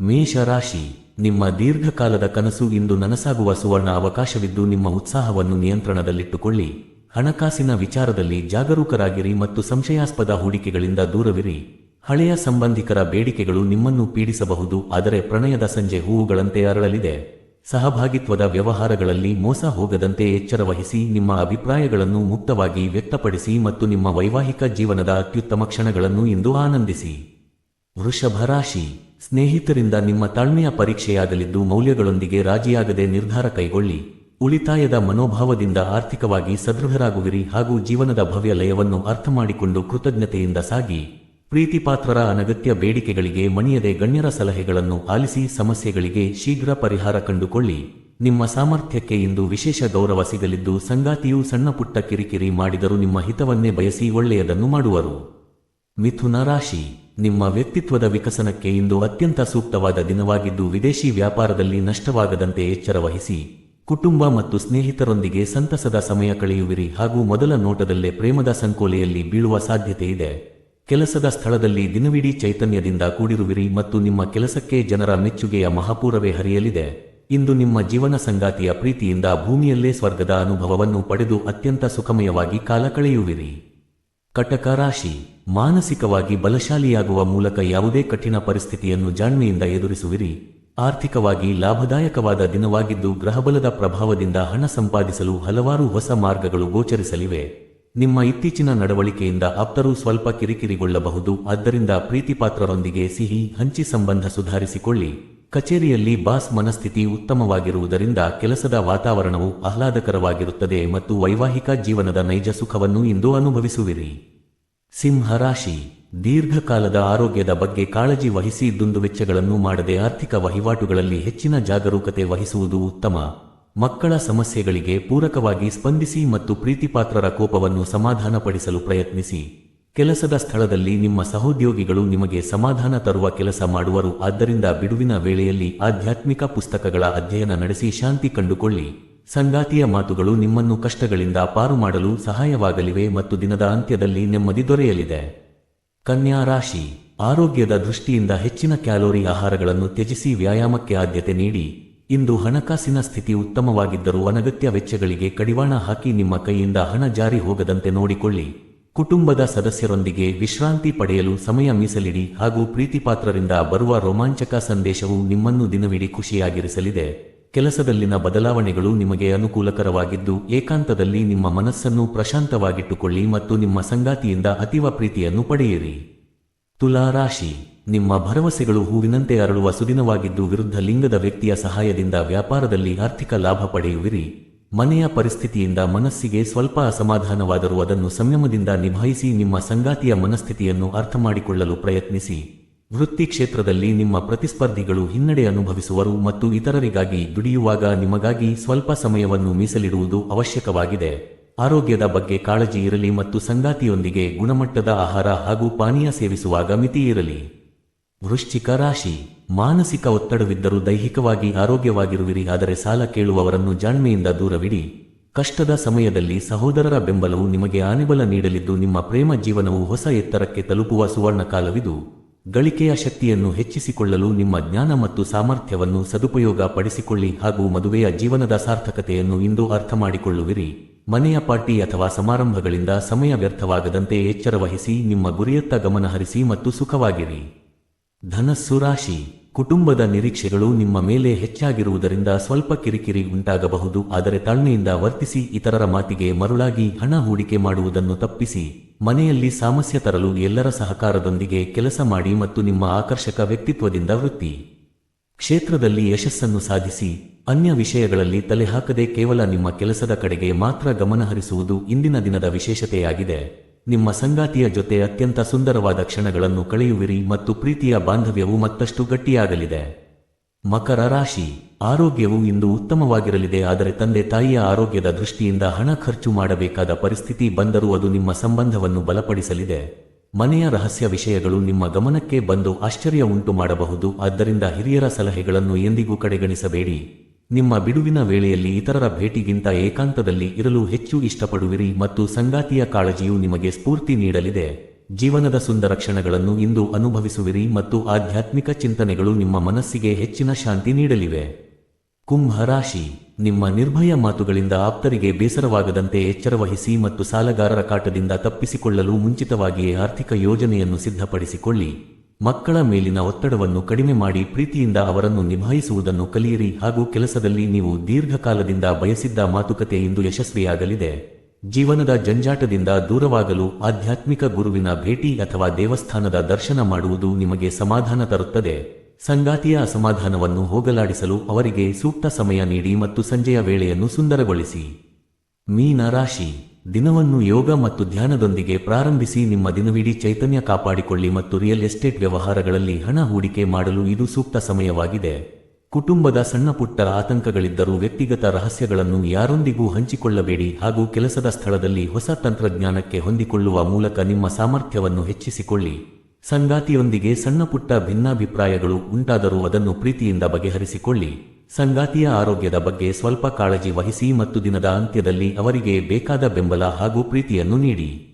ಮೇಷರಾಶಿ, ನಿಮ್ಮ ದೀರ್ಘಕಾಲದ ಕನಸು ಇಂದು ನನಸಾಗುವ ಸುವರ್ಣ ಅವಕಾಶವಿದ್ದು ನಿಮ್ಮ ಉತ್ಸಾಹವನ್ನು ನಿಯಂತ್ರಣದಲ್ಲಿಟ್ಟುಕೊಳ್ಳಿ. ಹಣಕಾಸಿನ ವಿಚಾರದಲ್ಲಿ ಜಾಗರೂಕರಾಗಿರಿ ಮತ್ತು ಸಂಶಯಾಸ್ಪದ ಹೂಡಿಕೆಗಳಿಂದ ದೂರವಿರಿ. ಹಳೆಯ ಸಂಬಂಧಿಕರ ಬೇಡಿಕೆಗಳು ನಿಮ್ಮನ್ನು ಪೀಡಿಸಬಹುದು, ಆದರೆ ಪ್ರಣಯದ ಸಂಜೆ ಹೂವುಗಳಂತೆ ಅರಳಲಿದೆ. ಸಹಭಾಗಿತ್ವದ ವ್ಯವಹಾರಗಳಲ್ಲಿ ಮೋಸ ಹೋಗದಂತೆ ಎಚ್ಚರವಹಿಸಿ ನಿಮ್ಮ ಅಭಿಪ್ರಾಯಗಳನ್ನು ಮುಕ್ತವಾಗಿ ವ್ಯಕ್ತಪಡಿಸಿ ಮತ್ತು ನಿಮ್ಮ ವೈವಾಹಿಕ ಜೀವನದ ಅತ್ಯುತ್ತಮ ಕ್ಷಣಗಳನ್ನು ಇಂದು ಆನಂದಿಸಿ. ವೃಷಭ ರಾಶಿ ಸ್ನೇಹಿತರಿಂದ ನಿಮ್ಮ ತಾಳ್ಮೆಯ ಪರೀಕ್ಷೆಯಾಗಲಿದ್ದು ಮೌಲ್ಯಗಳೊಂದಿಗೆ ರಾಜಿಯಾಗದೆ ನಿರ್ಧಾರ ಕೈಗೊಳ್ಳಿ. ಉಳಿತಾಯದ ಮನೋಭಾವದಿಂದ ಆರ್ಥಿಕವಾಗಿ ಸದೃಢರಾಗುವಿರಿ ಹಾಗೂ ಜೀವನದ ಭವ್ಯ ಲಯವನ್ನು ಅರ್ಥಮಾಡಿಕೊಂಡು ಕೃತಜ್ಞತೆಯಿಂದ ಸಾಗಿ. ಪ್ರೀತಿಪಾತ್ರರ ಅನಗತ್ಯ ಬೇಡಿಕೆಗಳಿಗೆ ಮಣಿಯದೆ ಗಣ್ಯರ ಸಲಹೆಗಳನ್ನು ಆಲಿಸಿ ಸಮಸ್ಯೆಗಳಿಗೆ ಶೀಘ್ರ ಪರಿಹಾರ ಕಂಡುಕೊಳ್ಳಿ. ನಿಮ್ಮ ಸಾಮರ್ಥ್ಯಕ್ಕೆ ಇಂದು ವಿಶೇಷ ಗೌರವ ಸಿಗಲಿದ್ದು ಸಂಗಾತಿಯು ಸಣ್ಣಪುಟ್ಟ ಕಿರಿಕಿರಿ ಮಾಡಿದರೂ ನಿಮ್ಮ ಹಿತವನ್ನೇ ಬಯಸಿ ಒಳ್ಳೆಯದನ್ನು ಮಾಡುವರು. ಮಿಥುನ ರಾಶಿ. ನಿಮ್ಮ ವ್ಯಕ್ತಿತ್ವದ ವಿಕಸನಕ್ಕೆ ಇಂದು ಅತ್ಯಂತ ಸೂಕ್ತವಾದ ದಿನವಾಗಿದ್ದು ವಿದೇಶಿ ವ್ಯಾಪಾರದಲ್ಲಿ ನಷ್ಟವಾಗದಂತೆ ಎಚ್ಚರವಹಿಸಿ ಕುಟುಂಬ ಮತ್ತು ಸ್ನೇಹಿತರೊಂದಿಗೆ ಸಂತಸದ ಸಮಯ ಕಳೆಯುವಿರಿ ಹಾಗೂ ಮೊದಲ ನೋಟದಲ್ಲೇ ಪ್ರೇಮದ ಸಂಕೋಲೆಯಲ್ಲಿ ಬೀಳುವ ಸಾಧ್ಯತೆ ಇದೆ. ಕೆಲಸದ ಸ್ಥಳದಲ್ಲಿ ದಿನವಿಡೀ ಚೈತನ್ಯದಿಂದ ಕೂಡಿರುವಿರಿ ಮತ್ತು ನಿಮ್ಮ ಕೆಲಸಕ್ಕೆ ಜನರ ಮೆಚ್ಚುಗೆಯ ಮಹಾಪೂರವೇ ಹರಿಯಲಿದೆ. ಇಂದು ನಿಮ್ಮ ಜೀವನ ಸಂಗಾತಿಯ ಪ್ರೀತಿಯಿಂದ ಭೂಮಿಯಲ್ಲೇ ಸ್ವರ್ಗದ ಅನುಭವವನ್ನು ಪಡೆದು ಅತ್ಯಂತ ಸುಖಮಯವಾಗಿ ಕಾಲ ಕಳೆಯುವಿರಿ. ಕಟಕ ರಾಶಿ ಮಾನಸಿಕವಾಗಿ ಬಲಶಾಲಿಯಾಗುವ ಮೂಲಕ ಯಾವುದೇ ಕಠಿಣ ಪರಿಸ್ಥಿತಿಯನ್ನು ಜಾಣ್ಮೆಯಿಂದ ಎದುರಿಸುವಿರಿ. ಆರ್ಥಿಕವಾಗಿ ಲಾಭದಾಯಕವಾದ ದಿನವಾಗಿದ್ದು ಗ್ರಹಬಲದ ಪ್ರಭಾವದಿಂದ ಹಣ ಸಂಪಾದಿಸಲು ಹಲವಾರು ಹೊಸ ಮಾರ್ಗಗಳು ಗೋಚರಿಸಲಿವೆ. ನಿಮ್ಮ ಇತ್ತೀಚಿನ ನಡವಳಿಕೆಯಿಂದ ಆಪ್ತರು ಸ್ವಲ್ಪ ಕಿರಿಕಿರಿಗೊಳ್ಳಬಹುದು. ಆದ್ದರಿಂದ ಪ್ರೀತಿಪಾತ್ರರೊಂದಿಗೆ ಸಿಹಿ, ಹಂಚಿ ಸಂಬಂಧ ಸುಧಾರಿಸಿಕೊಳ್ಳಿ. ಕಚೇರಿಯಲ್ಲಿ ಬಾಸ್ ಮನಸ್ಥಿತಿ ಉತ್ತಮವಾಗಿರುವುದರಿಂದ ಕೆಲಸದ ವಾತಾವರಣವು ಆಹ್ಲಾದಕರವಾಗಿರುತ್ತದೆ ಮತ್ತು ವೈವಾಹಿಕ ಜೀವನದ ನೈಜ ಸುಖವನ್ನು ಇಂದು ಅನುಭವಿಸುವಿರಿ. ಸಿಂಹರಾಶಿ, ದೀರ್ಘಕಾಲದ ಆರೋಗ್ಯದ ಬಗ್ಗೆ ಕಾಳಜಿ ವಹಿಸಿ ದುಂದುವೆಚ್ಚಗಳನ್ನು ಮಾಡದೆ ಆರ್ಥಿಕ ವಹಿವಾಟುಗಳಲ್ಲಿ ಹೆಚ್ಚಿನ ಜಾಗರೂಕತೆ ವಹಿಸುವುದು ಉತ್ತಮ. ಮಕ್ಕಳ ಸಮಸ್ಯೆಗಳಿಗೆ ಪೂರಕವಾಗಿ ಸ್ಪಂದಿಸಿ ಮತ್ತು ಪ್ರೀತಿಪಾತ್ರರ ಕೋಪವನ್ನು ಸಮಾಧಾನಪಡಿಸಲು ಪ್ರಯತ್ನಿಸಿ. ಕೆಲಸದ ಸ್ಥಳದಲ್ಲಿ ನಿಮ್ಮ ಸಹೋದ್ಯೋಗಿಗಳು ನಿಮಗೆ ಸಮಾಧಾನ ತರುವ ಕೆಲಸ ಮಾಡುವರು, ಆದ್ದರಿಂದ ಬಿಡುವಿನ ವೇಳೆಯಲ್ಲಿ ಆಧ್ಯಾತ್ಮಿಕ ಪುಸ್ತಕಗಳ ಅಧ್ಯಯನ ನಡೆಸಿ ಶಾಂತಿ ಕಂಡುಕೊಳ್ಳಿ. ಸಂಗಾತಿಯ ಮಾತುಗಳು ನಿಮ್ಮನ್ನು ಕಷ್ಟಗಳಿಂದ ಪಾರು ಮಾಡಲು ಸಹಾಯವಾಗಲಿವೆ ಮತ್ತು ದಿನದ ಅಂತ್ಯದಲ್ಲಿ ನೆಮ್ಮದಿ ದೊರೆಯಲಿದೆ. ಕನ್ಯಾ ರಾಶಿ, ಆರೋಗ್ಯದ ದೃಷ್ಟಿಯಿಂದ ಹೆಚ್ಚಿನ ಕ್ಯಾಲೋರಿ ಆಹಾರಗಳನ್ನು ತ್ಯಜಿಸಿ ವ್ಯಾಯಾಮಕ್ಕೆ ಆದ್ಯತೆ ನೀಡಿ. ಇಂದು ಹಣಕಾಸಿನ ಸ್ಥಿತಿ ಉತ್ತಮವಾಗಿದ್ದರೂ ಅನಗತ್ಯ ವೆಚ್ಚಗಳಿಗೆ ಕಡಿವಾಣ ಹಾಕಿ ನಿಮ್ಮ ಕೈಯಿಂದ ಹಣ ಜಾರಿ ಹೋಗದಂತೆ ನೋಡಿಕೊಳ್ಳಿ. ಕುಟುಂಬದ ಸದಸ್ಯರೊಂದಿಗೆ ವಿಶ್ರಾಂತಿ ಪಡೆಯಲು ಸಮಯ ಮೀಸಲಿಡಿ ಹಾಗೂ ಪ್ರೀತಿಪಾತ್ರರಿಂದ ಬರುವ ರೋಮಾಂಚಕ ಸಂದೇಶವು ನಿಮ್ಮನ್ನು ದಿನವಿಡೀ ಖುಷಿಯಾಗಿರಿಸಲಿದೆ. ಕೆಲಸದಲ್ಲಿನ ಬದಲಾವಣೆಗಳು ನಿಮಗೆ ಅನುಕೂಲಕರವಾಗಿದ್ದು, ಏಕಾಂತದಲ್ಲಿ ನಿಮ್ಮ ಮನಸ್ಸನ್ನು ಪ್ರಶಾಂತವಾಗಿಟ್ಟುಕೊಳ್ಳಿ ಮತ್ತು ನಿಮ್ಮ ಸಂಗಾತಿಯಿಂದ ಅತೀವ ಪ್ರೀತಿಯನ್ನು ಪಡೆಯಿರಿ. ತುಲಾ ರಾಶಿ. ನಿಮ್ಮ ಭರವಸೆಗಳು ಹೂವಿನಂತೆ ಅರಳುವ ಸುದಿನವಾಗಿದ್ದು, ವಿರುದ್ಧ ಲಿಂಗದ ವ್ಯಕ್ತಿಯ ಸಹಾಯದಿಂದ ವ್ಯಾಪಾರದಲ್ಲಿ ಆರ್ಥಿಕ ಲಾಭ ಪಡೆಯುವಿರಿ. ಮನೆಯ ಪರಿಸ್ಥಿತಿಯಿಂದ ಮನಸ್ಸಿಗೆ ಸ್ವಲ್ಪ ಅಸಮಾಧಾನವಾದರೂ ಅದನ್ನು ಸಂಯಮದಿಂದ ನಿಭಾಯಿಸಿ ನಿಮ್ಮ ಸಂಗಾತಿಯ ಮನಸ್ಥಿತಿಯನ್ನು ಅರ್ಥಮಾಡಿಕೊಳ್ಳಲು ಪ್ರಯತ್ನಿಸಿ. ವೃತ್ತಿ ಕ್ಷೇತ್ರದಲ್ಲಿ ನಿಮ್ಮ ಪ್ರತಿಸ್ಪರ್ಧಿಗಳು ಹಿನ್ನಡೆ ಅನುಭವಿಸುವರು ಮತ್ತು ಇತರರಿಗಾಗಿ ದುಡಿಯುವಾಗ ನಿಮಗಾಗಿ ಸ್ವಲ್ಪ ಸಮಯವನ್ನು ಮೀಸಲಿಡುವುದು ಅವಶ್ಯಕವಾಗಿದೆ. ಆರೋಗ್ಯದ ಬಗ್ಗೆ ಕಾಳಜಿ ಇರಲಿ ಮತ್ತು ಸಂಗಾತಿಯೊಂದಿಗೆ ಗುಣಮಟ್ಟದ ಆಹಾರ ಹಾಗೂ ಪಾನೀಯ ಸೇವಿಸುವಾಗ ಮಿತಿ ಇರಲಿ. ವೃಶ್ಚಿಕ ರಾಶಿ. ಮಾನಸಿಕ ಒತ್ತಡವಿದ್ದರೂ ದೈಹಿಕವಾಗಿ ಆರೋಗ್ಯವಾಗಿರುವಿರಿ, ಆದರೆ ಸಾಲ ಕೇಳುವವರನ್ನು ಜಾಣ್ಮೆಯಿಂದ ದೂರವಿಡಿ. ಕಷ್ಟದ ಸಮಯದಲ್ಲಿ ಸಹೋದರರ ಬೆಂಬಲವು ನಿಮಗೆ ಆನೆಬಲ ನೀಡಲಿದ್ದು ನಿಮ್ಮ ಪ್ರೇಮ ಜೀವನವು ಹೊಸ ಎತ್ತರಕ್ಕೆ ತಲುಪುವ ಸುವರ್ಣ ಕಾಲವಿದು ಗಳಿಕೆಯ ಶಕ್ತಿಯನ್ನು ಹೆಚ್ಚಿಸಿಕೊಳ್ಳಲು ನಿಮ್ಮ ಜ್ಞಾನ ಮತ್ತು ಸಾಮರ್ಥ್ಯವನ್ನು ಸದುಪಯೋಗ ಪಡಿಸಿಕೊಳ್ಳಿ ಹಾಗೂ ಮದುವೆಯ ಜೀವನದ ಸಾರ್ಥಕತೆಯನ್ನು ಇಂದು ಅರ್ಥಮಾಡಿಕೊಳ್ಳುವಿರಿ. ಮನೆಯ ಪಾರ್ಟಿ ಅಥವಾ ಸಮಾರಂಭಗಳಿಂದ ಸಮಯ ವ್ಯರ್ಥವಾಗದಂತೆ ಎಚ್ಚರವಹಿಸಿ ನಿಮ್ಮ ಗುರಿಯತ್ತ ಗಮನಹರಿಸಿ ಮತ್ತು ಸುಖವಾಗಿರಿ. ಧನಸ್ಸು ರಾಶಿ. ಕುಟುಂಬದ ನಿರೀಕ್ಷೆಗಳು ನಿಮ್ಮ ಮೇಲೆ ಹೆಚ್ಚಾಗಿರುವುದರಿಂದ ಸ್ವಲ್ಪ ಕಿರಿಕಿರಿ ಉಂಟಾಗಬಹುದು, ಆದರೆ ತಾಳ್ಮೆಯಿಂದ ವರ್ತಿಸಿ ಇತರರ ಮಾತಿಗೆ ಮರುಳಾಗಿ ಹಣ ಹೂಡಿಕೆ ಮಾಡುವುದನ್ನು ತಪ್ಪಿಸಿ. ಮನೆಯಲ್ಲಿ ಸಾಮಸ್ಯ ತರಲು ಎಲ್ಲರ ಸಹಕಾರದೊಂದಿಗೆ ಕೆಲಸ ಮಾಡಿ ಮತ್ತು ನಿಮ್ಮ ಆಕರ್ಷಕ ವ್ಯಕ್ತಿತ್ವದಿಂದ ವೃತ್ತಿ. ಕ್ಷೇತ್ರದಲ್ಲಿ ಯಶಸ್ಸನ್ನು ಸಾಧಿಸಿ, ಅನ್ಯ ವಿಷಯಗಳಲ್ಲಿ ತಲೆಹಾಕದೆ ಕೇವಲ ನಿಮ್ಮ ಕೆಲಸದ ಕಡೆಗೆ ಮಾತ್ರ ಗಮನಹರಿಸುವುದು ಇಂದಿನ ದಿನದ ವಿಶೇಷತೆಯಾಗಿದೆ. ನಿಮ್ಮ ಸಂಗಾತಿಯ ಜೊತೆ ಅತ್ಯಂತ ಸುಂದರವಾದ ಕ್ಷಣಗಳನ್ನು ಕಳೆಯುವಿರಿ ಮತ್ತು ಪ್ರೀತಿಯ ಬಾಂಧವ್ಯವು ಮತ್ತಷ್ಟು ಗಟ್ಟಿಯಾಗಲಿದೆ. ಮಕರ ರಾಶಿ. ಆರೋಗ್ಯವು ಇಂದು ಉತ್ತಮವಾಗಿರಲಿದೆ, ಆದರೆ ತಂದೆ ತಾಯಿಯ ಆರೋಗ್ಯದ ದೃಷ್ಟಿಯಿಂದ ಹಣ ಖರ್ಚು ಮಾಡಬೇಕಾದ ಪರಿಸ್ಥಿತಿ ಬಂದರೂ ಅದು ನಿಮ್ಮ ಸಂಬಂಧವನ್ನು ಬಲಪಡಿಸಲಿದೆ. ಮನೆಯ ರಹಸ್ಯ ವಿಷಯಗಳು ನಿಮ್ಮ ಗಮನಕ್ಕೆ ಬಂದು ಆಶ್ಚರ್ಯ ಉಂಟು ಮಾಡಬಹುದು, ಆದ್ದರಿಂದ ಹಿರಿಯರ ಸಲಹೆಗಳನ್ನು ಎಂದಿಗೂ ಕಡೆಗಣಿಸಬೇಡಿ. ನಿಮ್ಮ ಬಿಡುವಿನ ವೇಳೆಯಲ್ಲಿ ಇತರರ ಭೇಟಿಗಿಂತ ಏಕಾಂತದಲ್ಲಿ ಇರಲು ಹೆಚ್ಚು ಇಷ್ಟಪಡುವಿರಿ ಮತ್ತು ಸಂಗಾತಿಯ ಕಾಳಜಿಯು ನಿಮಗೆ ಸ್ಫೂರ್ತಿ ನೀಡಲಿದೆ. ಜೀವನದ ಸುಂದರ ಕ್ಷಣಗಳನ್ನು ಇಂದು ಅನುಭವಿಸುವಿರಿ ಮತ್ತು ಆಧ್ಯಾತ್ಮಿಕ ಚಿಂತನೆಗಳು ನಿಮ್ಮ ಮನಸ್ಸಿಗೆ ಹೆಚ್ಚಿನ ಶಾಂತಿ ನೀಡಲಿವೆ. ಕುಂಭ ರಾಶಿ ನಿಮ್ಮ ನಿರ್ಭಯ ಮಾತುಗಳಿಂದ ಆಪ್ತರಿಗೆ ಬೇಸರವಾಗದಂತೆ ಎಚ್ಚರವಹಿಸಿ ಮತ್ತು ಸಾಲಗಾರರ ಕಾಟದಿಂದ ತಪ್ಪಿಸಿಕೊಳ್ಳಲು ಮುಂಚಿತವಾಗಿಯೇ ಆರ್ಥಿಕ ಯೋಜನೆಯನ್ನು ಸಿದ್ಧಪಡಿಸಿಕೊಳ್ಳಿ. ಮಕ್ಕಳ ಮೇಲಿನ ಒತ್ತಡವನ್ನು ಕಡಿಮೆ ಮಾಡಿ ಪ್ರೀತಿಯಿಂದ ಅವರನ್ನು ನಿಭಾಯಿಸುವುದನ್ನು ಕಲಿಯಿರಿ ಹಾಗೂ ಕೆಲಸದಲ್ಲಿ ನೀವು ದೀರ್ಘಕಾಲದಿಂದ ಬಯಸಿದ್ದ ಮಾತುಕತೆ ಇಂದು ಯಶಸ್ವಿಯಾಗಲಿದೆ. ಜೀವನದ ಜಂಜಾಟದಿಂದ ದೂರವಾಗಲು ಆಧ್ಯಾತ್ಮಿಕ ಗುರುವಿನ ಭೇಟಿ ಅಥವಾ ದೇವಸ್ಥಾನದ ದರ್ಶನ ಮಾಡುವುದು ನಿಮಗೆ ಸಮಾಧಾನ ತರುತ್ತದೆ. ಸಂಗಾತಿಯ ಅಸಮಾಧಾನವನ್ನು ಹೋಗಲಾಡಿಸಲು ಅವರಿಗೆ ಸೂಕ್ತ ಸಮಯ ನೀಡಿ ಮತ್ತು ಸಂಜೆಯ ವೇಳೆಯನ್ನು ಸುಂದರಗೊಳಿಸಿ. ಮೀನ ರಾಶಿ, ದಿನವನ್ನು ಯೋಗ ಮತ್ತು ಧ್ಯಾನದೊಂದಿಗೆ ಪ್ರಾರಂಭಿಸಿ ನಿಮ್ಮ ದಿನವಿಡೀ ಚೈತನ್ಯ ಕಾಪಾಡಿಕೊಳ್ಳಿ ಮತ್ತು ರಿಯಲ್ ಎಸ್ಟೇಟ್ ವ್ಯವಹಾರಗಳಲ್ಲಿ ಹಣ ಹೂಡಿಕೆ ಮಾಡಲು ಇದು ಸೂಕ್ತ ಸಮಯವಾಗಿದೆ. ಕುಟುಂಬದ ಸಣ್ಣಪುಟ್ಟ ಆತಂಕಗಳಿದ್ದರೂ ವ್ಯಕ್ತಿಗತ ರಹಸ್ಯಗಳನ್ನು ಯಾರೊಂದಿಗೂ ಹಂಚಿಕೊಳ್ಳಬೇಡಿ ಹಾಗೂ ಕೆಲಸದ ಸ್ಥಳದಲ್ಲಿ ಹೊಸ ತಂತ್ರಜ್ಞಾನಕ್ಕೆ ಹೊಂದಿಕೊಳ್ಳುವ ಮೂಲಕ ನಿಮ್ಮ ಸಾಮರ್ಥ್ಯವನ್ನು ಹೆಚ್ಚಿಸಿಕೊಳ್ಳಿ. ಸಂಗಾತಿಯೊಂದಿಗೆ ಸಣ್ಣಪುಟ್ಟ ಭಿನ್ನಾಭಿಪ್ರಾಯಗಳು ಉಂಟಾದರೂ ಅದನ್ನು ಪ್ರೀತಿಯಿಂದ ಬಗೆಹರಿಸಿಕೊಳ್ಳಿ. ಸಂಗಾತಿಯ ಆರೋಗ್ಯದ ಬಗ್ಗೆ ಸ್ವಲ್ಪ ಕಾಳಜಿ ವಹಿಸಿ ಮತ್ತು ದಿನದ ಅಂತ್ಯದಲ್ಲಿ ಅವರಿಗೆ ಬೇಕಾದ ಬೆಂಬಲ ಹಾಗೂ ಪ್ರೀತಿಯನ್ನು ನೀಡಿ.